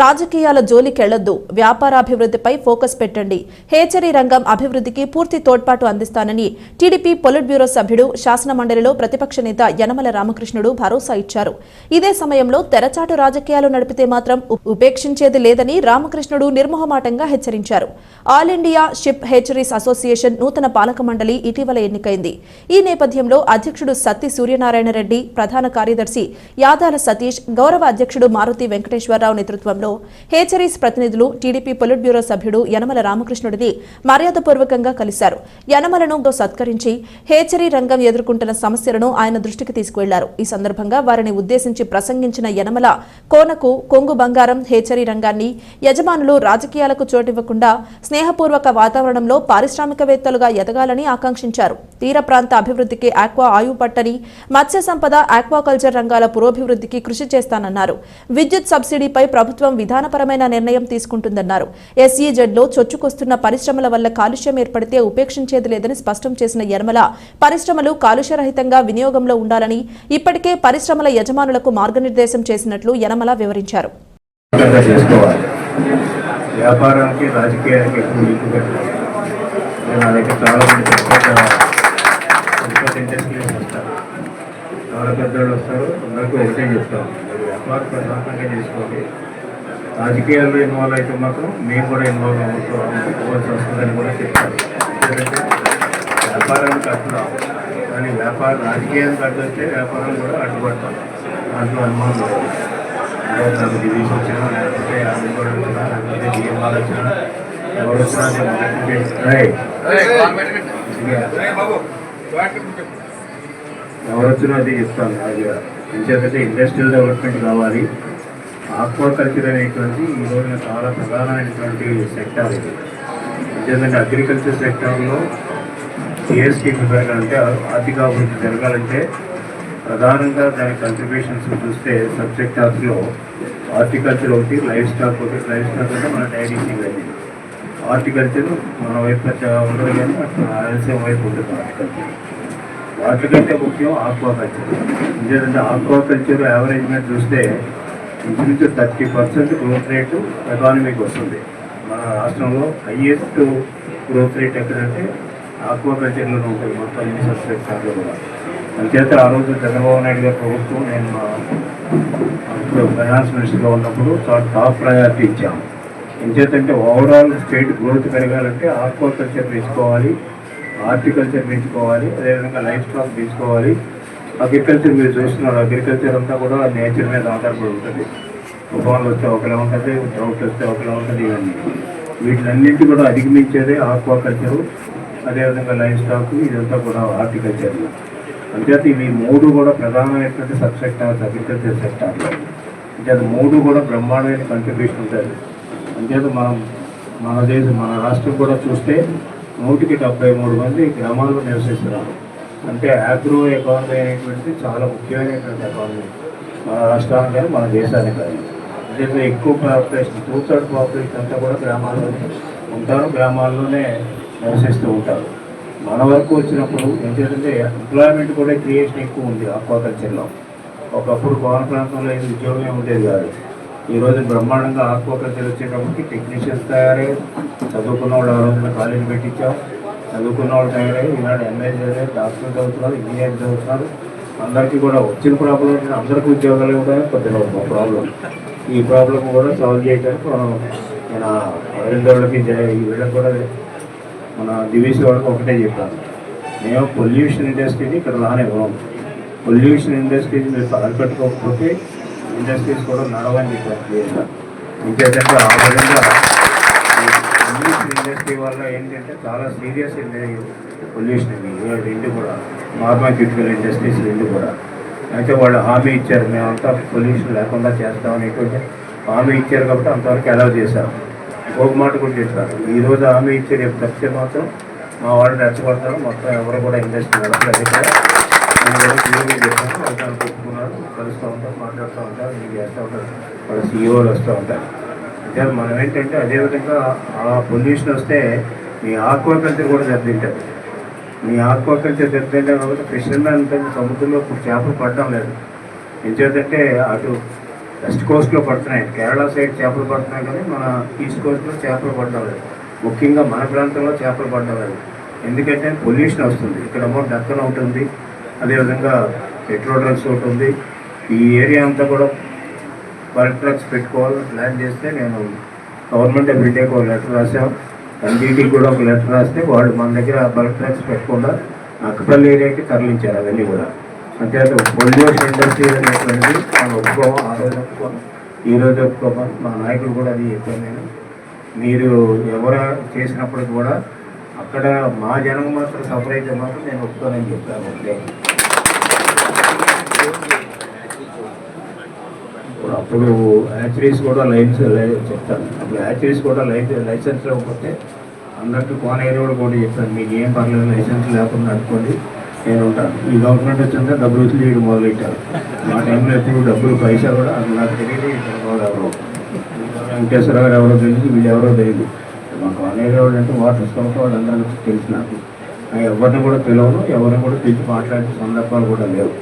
రాజకీయాల జోలికెళ్ళొద్దు. వ్యాపారాభివృద్ధిపై ఫోకస్ పెట్టండి. హేచరీ రంగం అభివృద్ధికి పూర్తి తోడ్పాటు అందిస్తానని టీడీపీ పొలిట్ బ్యూరో సభ్యుడు శాసన మండలిలో ప్రతిపక్ష నేత యనమల రామకృష్ణుడు భరోసా ఇచ్చారు. ఇదే సమయంలో తెరచాటు రాజకీయాలు నడిపితే మాత్రం ఉపేక్షించేది లేదని రామకృష్ణుడు నిర్మోహమాటంగా హెచ్చరించారు. All India shrimp hatcheries association నూతన పాలక మండలి ఇటీవల ఎన్నికైంది. ఈ నేపథ్యంలో అధ్యక్షుడు సత్తి సూర్యనారాయణ రెడ్డి ప్రధాన కార్యదర్శి యాదాల సతీష్ గౌరవ అధ్యక్షుడు మారుతి వెంకటేశ్వరరావు నేతృత్వంలో హేచరీస్ ప్రతినిధులు టీడీపీ పొలిట్ బ్యూరో సభ్యుడు యనమల రామకృష్ణుడిని మర్యాదపూర్వకంగా కలిశారు. యనమలను సత్కరించి హేచరీ రంగం ఎదుర్కొంటున్న సమస్యలను ఆయన దృష్టికి తీసుకువెళ్ళారు. ఈ సందర్భంగా వారిని ఉద్దేశించి ప్రసంగించిన యనమల కోనకు కొంగు బంగారం హేచరీ రంగాన్ని యజమానులు రాజకీయాలకు చోటివ్వకుండా స్నేహపూర్వక వాతావరణంలో పారిశ్రామికవేత్తలుగా ఎదగాలని ఆకాంక్షించారు. తీర ప్రాంత అభివృద్ధికి ఆక్వా ఆయువు పట్టని మత్స్య సంపద ఆక్వాకల్చర్ రంగాల పురోభివృద్ధికి కృషి చేస్తానన్నారు. విద్యుత్ సబ్సిడీపై ప్రభుత్వం విధానపరమైన నిర్ణయం తీసుకుంటుందన్నారు. ఎస్ఈజెడ్లో చొచ్చుకొస్తున్న పరిశ్రమల వల్ల కాలుష్యం ఏర్పడితే ఉపేక్షించేది లేదని స్పష్టం చేసిన యర్మల పరిశ్రమలు కాలుష్యరహితంగా వినియోగంలో ఉండాలని ఇప్పటికే పరిశ్రమల యజమానులకు మార్గనిర్దేశం చేసినట్లు యనమల వివరించారు. ఖచ్చితంగా చేసుకోవాలి. వ్యాపారానికి రాజకీయానికి ఎక్కువ వస్తారు పెద్దవాళ్ళు వస్తారు. అందరికీ ఒకటే చెప్తాం వ్యాపారం ప్రశాంతంగా చేసుకోండి. రాజకీయాల్లో ఇన్వాల్వ్ అయితే మాత్రం మేము కూడా ఇన్వాల్వ్ అవ్వచ్చు అవ్వాల్సి వస్తుందని కూడా ఎందుకంటే వ్యాపారానికి అడ్డు కానీ వ్యాపార రాజకీయానికి అడ్డు వస్తే వ్యాపారం కూడా అడ్డుపడతాం. దాంట్లో అనుమానం నాకు డివిజన్ వచ్చినా లేకపోతే కూడా వచ్చినా లేకపోతే డిఎంఆర్ వచ్చినా ఎవరు వచ్చినా అది చెప్తాను. అది ఎందుకంటే ఇండస్ట్రియల్ డెవలప్మెంట్ కావాలి ఆక్వాకల్చర్ అనేటువంటి ఈ రోజున చాలా ప్రధానమైనటువంటి సెక్టార్ ఇది. ఎందుకంటే అగ్రికల్చర్ సెక్టార్లో జిఎస్టీ పెరగాలంటే ఆర్థిక అభివృద్ధి జరగాలంటే ప్రధానంగా దాని కంట్రిబ్యూషన్స్ చూస్తే సబ్ సెక్టార్స్లో హార్టికల్చర్ ఒకటి లైఫ్ స్టాక్ ఒకటి లైఫ్ స్టాక్ అంటే మన డైరీ ఇవన్నీ హార్టికల్చర్ మన వైపు ఉండదు కానీ ఆలస్యం వైపు ఉంటుంది హార్టికల్చర్. వాటికంటే ముఖ్యం ఆక్వాకల్చర్. ఎందుకంటే ఆక్వాకల్చర్ యావరేజ్ మీద చూస్తే ఇంచుమించు థర్టీ పర్సెంట్ గ్రోత్ రేటు ఎకానమీకి వస్తుంది. మన రాష్ట్రంలో హయ్యెస్ట్ గ్రోత్ రేట్ ఎక్కడంటే ఆక్వాకల్చర్లో ఉంటుంది. మొత్తం అన్ని సబ్సెక్టార్లో కూడా. అంచేత ఆ రోజు చంద్రబాబు నాయుడు గారి ప్రభుత్వం నేను మా ఇప్పుడు ఫైనాన్స్ మినిస్టర్గా ఉన్నప్పుడు చాలా టాప్ ప్రయారిటీ ఇచ్చాము. ఎంచేతంటే ఓవరాల్ స్టేట్ గ్రోత్ పెరగాలంటే ఆక్వాకల్చర్ పెంచుకోవాలి హార్టికల్చర్ పెంచుకోవాలి అదేవిధంగా లైఫ్ స్టాక్ పెంచుకోవాలి. అగ్రికల్చర్ మీరు చూస్తున్నారు అగ్రికల్చర్ అంతా కూడా నేచర్ మీద ఆధారపడి ఉంటుంది. తుఫాన్లు వస్తే ఒకలా ఉంటుంది డ్రౌట్ వస్తే ఒకలా ఉంటుంది ఇవన్నీ. వీటిలన్నింటి కూడా అధిగమించేదే ఆక్వాకల్చరు అదేవిధంగా లైవ్ స్టాక్ ఇదంతా కూడా హార్టికల్చర్. అంతేత ఇవి మూడు కూడా ప్రధానమైనటువంటి సబ్ సెక్టార్స్ అగ్రికల్చర్ సెక్టార్లో అంతేత మూడు కూడా బ్రహ్మాండమైన కంట్రిబ్యూషన్ ఉంటుంది. అంతేత మనం మన దేశం మన రాష్ట్రం కూడా చూస్తే నూటికి డెబ్బై మూడు మంది గ్రామాల్లో నివసిస్తున్నారు. అంటే ఆగ్రో ఎకానమీ అనేటువంటిది చాలా ముఖ్యమైనటువంటి ఎకానమీ మన రాష్ట్రానికి కానీ మన దేశానికి కానీ అంచేత ఎక్కువ పాపులేషన్ టూ థర్డ్ పాపులేషన్ అంతా కూడా గ్రామాల్లోనే. ఉంటారు గ్రామాల్లోనే నివసిస్తూ ఉంటారు. మన వరకు వచ్చినప్పుడు ఏంటంటే ఎంప్లాయ్మెంట్ కూడా క్రియేషన్ ఎక్కువ ఉంది ఆక్వాకల్చర్లో. ఒకప్పుడు కోన ప్రాంతంలో ఏది ఉద్యోగమే ఉండేది కాదు. ఈరోజు బ్రహ్మాండంగా ఆక్వాకల్చర్ వచ్చేటప్పటికి టెక్నీషియన్స్ తయారై చదువుకున్న వాళ్ళు ఆ రోజున కాలేజీ పెట్టించాం. చదువుకున్న వాళ్ళు తయారై ఈనాడు ఎంఏ చదివారు డాక్టర్ చదువుతున్నారు ఇంజనీర్ చదువుతున్నారు. అందరికీ కూడా వచ్చిన ప్రాబ్లం అందరికీ ఉద్యోగాలు కూడా కొద్దిగా ఒక ప్రాబ్లం ఈ ప్రాబ్లం కూడా సాల్వ్ చేయడానికి మనం మన అరవింద్ ఈ వీళ్ళకి కూడా మన దివేశ్ వాళ్ళకి ఒకటే చెప్పాను మేము పొల్యూషన్ ఇండస్ట్రీని ఇక్కడ రానివ్వం పొల్యూషన్ ఇండస్ట్రీని మీరు అరిపెట్టుకోకపోతే ఇండస్ట్రీస్ కూడా నడవని చెప్పారు. క్లియర్గా ఇంకేంటంటే ఆ విధంగా ఇండస్ట్రీ వల్ల ఏంటంటే చాలా సీరియస్ పొల్యూషన్ రెండు కూడా. ఫార్మాక్యూటికల్ ఇండస్ట్రీస్ రెండు కూడా. అయితే వాళ్ళు హామీ ఇచ్చారు. మేమంతా పొల్యూషన్ లేకుండా చేస్తామనేటువంటి హామీ ఇచ్చారు కాబట్టి అంతవరకు అలౌ చేశారు. ఒక మాట కూడా చెప్పారు. ఈరోజు హామీ ఇచ్చే రేపు తప్పితే మాత్రం మా వాళ్ళు రెచ్చగొడతారు. మొత్తం ఎవరు కూడా ఇండస్ట్రీ నడపలేదు ఇక్కడ కలుస్తూ ఉంటారు మాట్లాడుతూ ఉంటారు మీకు చేస్తూ ఉంటారు వాళ్ళ సీఈఓలు వస్తూ ఉంటారు. అంటే మనం ఏంటంటే అదేవిధంగా ఆ పొల్యూషన్ వస్తే మీ ఆక్వాకల్చర్ కూడా దెబ్బతింటుంది. మీ ఆక్వాకల్చర్ దెబ్బతింటారు కాబట్టి ఫిషర్మెన్ అంటే సముద్రంలో ఇప్పుడు చేపలు పడడం లేదు. ఎంచేతంటే అటు వెస్ట్ కోస్ట్లో పడుతున్నాయి. కేరళ సైడ్ చేపలు పడుతున్నాయి కానీ మన ఈస్ట్ కోస్ట్లో చేపలు పడడం లేదు. ముఖ్యంగా మన ప్రాంతంలో చేపలు పడడం లేదు. ఎందుకంటే పొల్యూషన్ వస్తుంది. ఇక్కడ ఏమో డక్కన ఒకటి అదేవిధంగా పెట్రోల్ డ్రగ్స్ ఒకటి ఉంది. ఈ ఏరియా అంతా కూడా బల్క్ ట్రక్స్ పెట్టుకోవాలని ప్లాన్ చేస్తే నేను గవర్నమెంట్ ఆఫ్ ఇండియాకి ఒక లెటర్ రాసాం ఎన్డీటీకి కూడా ఒక లెటర్ రాస్తే వాళ్ళు మన దగ్గర బల్క్ ట్రక్స్ పెట్టకుండా అక్కపల్లి ఏరియాకి తరలించారు అవన్నీ కూడా. అంటే పొల్యూషన్ ఇండస్ట్రీ అనేటువంటి మనం ఒప్పుకోము ఆ రోజు ఒప్పుకోము? ఈ రోజు ఒప్పుకోమని మా నాయకుడు కూడా అది చెప్పాను నేను. మీరు ఎవరు చేసినప్పుడు కూడా అక్కడ మా జనం మాత్రం సఫర్ అయితే మాత్రం నేను ఒప్పుకోనని చెప్పాను ఓకే ఇప్పుడు అప్పుడు హ్యాచరీస్ కూడా లైన్స్ చెప్తాను అప్పుడు హ్యాచరీస్ కూడా లైన్ లైసెన్స్ లేకపోతే అందరికీ కోన కూడా చెప్పాను మీకు ఏం పర్లేదు లైసెన్స్ లేకుండా అనుకోండి నేను ఉంటాను. ఈ గవర్నమెంట్ వచ్చిందా డబ్బులు వచ్చి చేయడం మొదలెట్టారు. మా టైంలో ఎప్పుడు డబ్బులు పైసా కూడా అది నాకు తెలియదు ఎవరో. వెంకటేశ్వర గారు ఎవరో తెలియదు వీళ్ళు ఎవరో తెలియదు. మా కోనేరు అంటే వాటర్ స్టోక్ వాళ్ళందరికీ తెలుసు నాకు. ఎవరిని కూడా పిలవను ఎవరిని కూడా పిలిచి మాట్లాడే సందర్భాలు కూడా లేవు.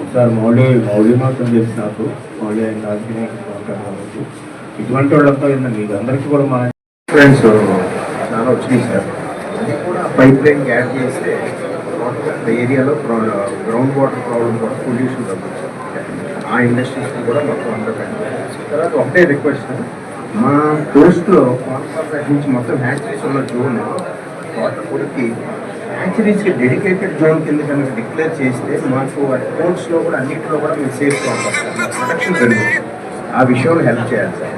ఒకసారి మౌళి మౌళి మాత్రం చేసి నాకు. మౌళి ఆయన రాజకీయ కాబట్టి. ఇటువంటి వాళ్ళంతా ఏంటంటే మీకు అందరికీ కూడా మా ఫ్రెండ్స్ చాలా వచ్చినాయి సార్. అది కూడా పైప్ లైన్ గ్యాప్ చేస్తే ఏరియాలో గ్రౌండ్ వాటర్ ప్రాబ్లం కూడా పొల్యూషన్ తగ్గుతుంది. ఆ ఇండస్ట్రీస్ కూడా మొత్తం అందరూ తర్వాత ఒకటే రిక్వెస్ట్ మా కోస్ట్లో నుంచి మొత్తం హ్యాచరీస్ ఉన్న జోన్ వాటర్ తోటకూరకి హ్యాచరీస్కి డెడికేటెడ్ జోన్ కింద కనుక డిక్లేర్ చేస్తే మాకు అకౌంట్స్లో కూడా అన్నింటిలో కూడా మేము సేఫ్గా ఉంటాం సార్. మా ప్రొటెక్షన్ పెరుగుతుంది. ఆ విషయంలో హెల్ప్ చేయాలి సార్.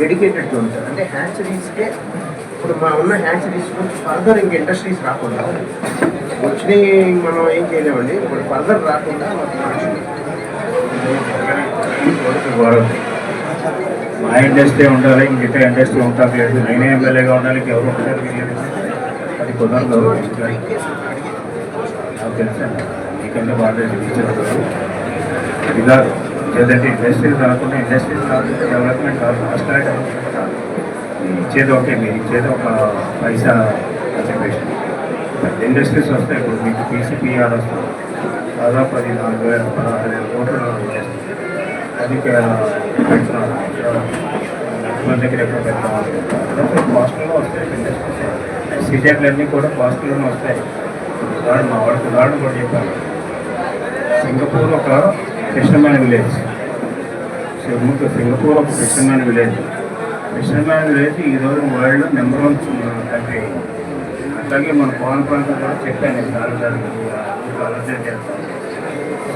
Dedicated zone sir. అంటే హ్యాచరీస్కే ఇప్పుడు మా ఉన్న హ్యాచరీస్ ఫర్దర్ ఇంక ఇండస్ట్రీస్ రాకుండా వచ్చినాయి మనం ఏం చేయలేమండి. ఇప్పుడు ఫర్దర్ రాకుండా మా ఇండస్ట్రీ ఉండాలి ఇంకిత ఇండస్ట్రీ ఉంటాం లేదు. నేనే ఎమ్మెల్యేగా ఉండాలి ఎవరు ఉంటారు లేదు అది కుదరదు నాకు తెలుసు మీకంటే బాగా ఇలా లేదంటే ఇండస్ట్రీస్ రాకుండా ఇండస్ట్రీస్ రాకుండా డెవలప్మెంట్ కాదు ఫస్ట్ డెవలప్మెంట్ కాదు. ఇచ్చేది ఒకటే మీరు ఇచ్చేది ఒక పైసా కన్సర్వేషన్ ఇండస్ట్రీస్ వస్తాయి ఇప్పుడు మీకు పీసీపీఆర్ వస్తుంది. దాదాపు అది నాలుగు వేల పదహారు వేల కోట్లు చేస్తుంది. అది పెడుతున్నారు మన దగ్గర ఎక్కడ పెడతాం కాస్ట్లో వస్తాయి సిటీలన్నీ కూడా కాస్ట్లోనే వస్తాయి ఉదాహరణ మా వాడికి ఉదాహరణ కూడా చెప్పారు సింగపూర్ ఒక కృష్ణమైన విలేజ్ సింగపూర్ సింగపూర్ ఒక కృష్ణమైన విలేజ్ కృష్ణమైన విలేజ్ ఈరోజు వరల్డ్ నెంబర్ వన్ కంట్రీ అట్లాగే మన పవన్ ప్రాంతం కూడా చెప్పాను చాలా సార్లు చేస్తాను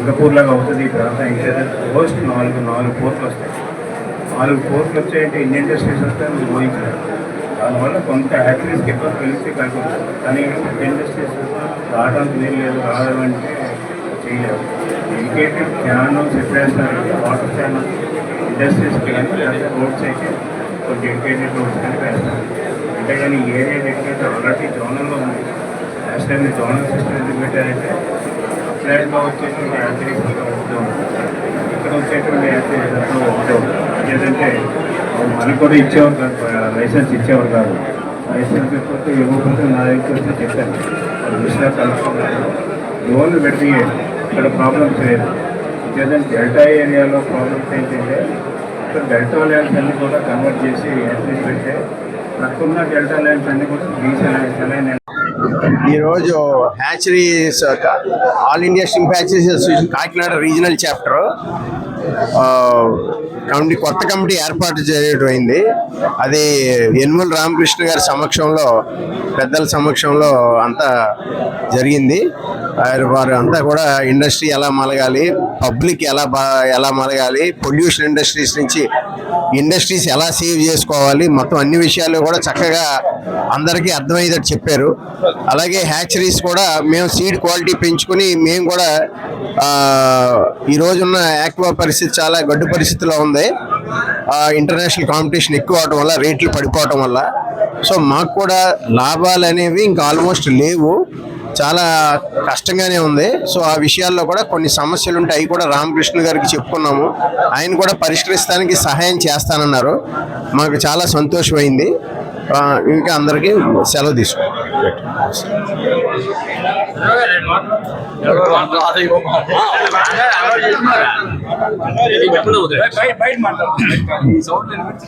సింగపూర్లాగా అవుతుంది ఈ ప్రాంతం ఇంకా పోస్ట్ నాలుగు నాలుగు పోర్ట్లు వస్తాయి. నాలుగు పోర్ట్లు వచ్చాయంటే ఇండియన్ ఇండస్ట్రీస్ వస్తాయి మీరు ఊహించారు దానివల్ల కొంత హ్యాపీనెస్ ఎక్కువ కలిసి కలుగుతుంది కానీ ఇండస్ట్రీస్ రావడానికి వీలు లేదు రావాలంటే చేయలేదు ఎడ్యుకేటెడ్ ఛానల్స్ ఎప్పుడు వేస్తారు వాటర్ ఛానల్ ఇండస్ట్రీస్కి కానీ లేదా రోడ్స్ అయితే కొన్ని డెడికేటెడ్ రోడ్స్ కానీ వేస్తారు. అంటే కానీ ఏరియా డెడికేటెడ్ ఆల్రెడీ జోనల్లో ఉంది లాస్ట్ టైం జోనల్ సిస్టమ్ ఎందుకు పెట్టారంటే ఫ్లాట్గా వచ్చేసి ఇక్కడ వచ్చేటువంటి యాత్రీస్ ఏంటంటే మనకు కూడా ఇచ్చేవారు కాదు లైసెన్స్ ఇచ్చేవారు కాదు. లైసెన్స్ ఇకపోతే ఇవ్వకపోతే నా దగ్గర వచ్చి చెప్పాను. విషయాలు కలుపుకున్నాను లోన్లు పెట్టి ఇక్కడ ప్రాబ్లమ్స్ లేదు ఇంకేదంటే డెల్టా ఏరియాలో ప్రాబ్లమ్స్ ఏంటంటే ఇక్కడ డెల్టా ల్యాండ్స్ అన్ని కూడా కన్వర్ట్ చేసి యాత్రీస్ పెడితే ప్రస్తున్న డెల్టా ల్యాండ్స్ అన్ని కూడా డీసెల్ ఈరోజు hatcheries all India shrimp hatcheries Kakinada regional chapter committee కొత్త కమిటీ ఏర్పాటు చేయడం అయింది. అది యనుమల రామకృష్ణ గారి సమక్షంలో పెద్దల సమక్షంలో అంతా జరిగింది. వారు అంతా కూడా ఇండస్ట్రీ ఎలా మలగాలి పబ్లిక్ ఎలా బా ఎలా మలగాలి పొల్యూషన్ ఇండస్ట్రీస్ నుంచి ఇండస్ట్రీస్ ఎలా సేవ్ చేసుకోవాలి మొత్తం అన్ని విషయాలు కూడా చక్కగా అందరికీ అర్థమయ్యేటట్టు చెప్పారు. అలాగే హ్యాచరీస్ కూడా మేము సీడ్ క్వాలిటీ పెంచుకుని మేము కూడా ఈ రోజున్న యాక్వా పరిస్థితి చాలా గడ్డు పరిస్థితిలో ఉంది. ఇంటర్నేషనల్ కాంపిటీషన్ ఎక్కువ అవడం వల్ల రేట్లు పడిపోవటం వల్ల. సో మాకు కూడా లాభాలు అనేవి ఇంకా ఆల్మోస్ట్ లేవు. చాలా కష్టంగానే ఉంది. సో ఆ విషయాల్లో కూడా కొన్ని సమస్యలు ఉంటాయి అవి కూడా రామకృష్ణ గారికి చెప్పుకున్నాము. ఆయన కూడా పరిష్కరిస్తానికి సహాయం చేస్తానన్నారు. మాకు చాలా సంతోషమైంది. ఇంకా అందరికీ సెలవు తీసుకో బయట మాట్లాడు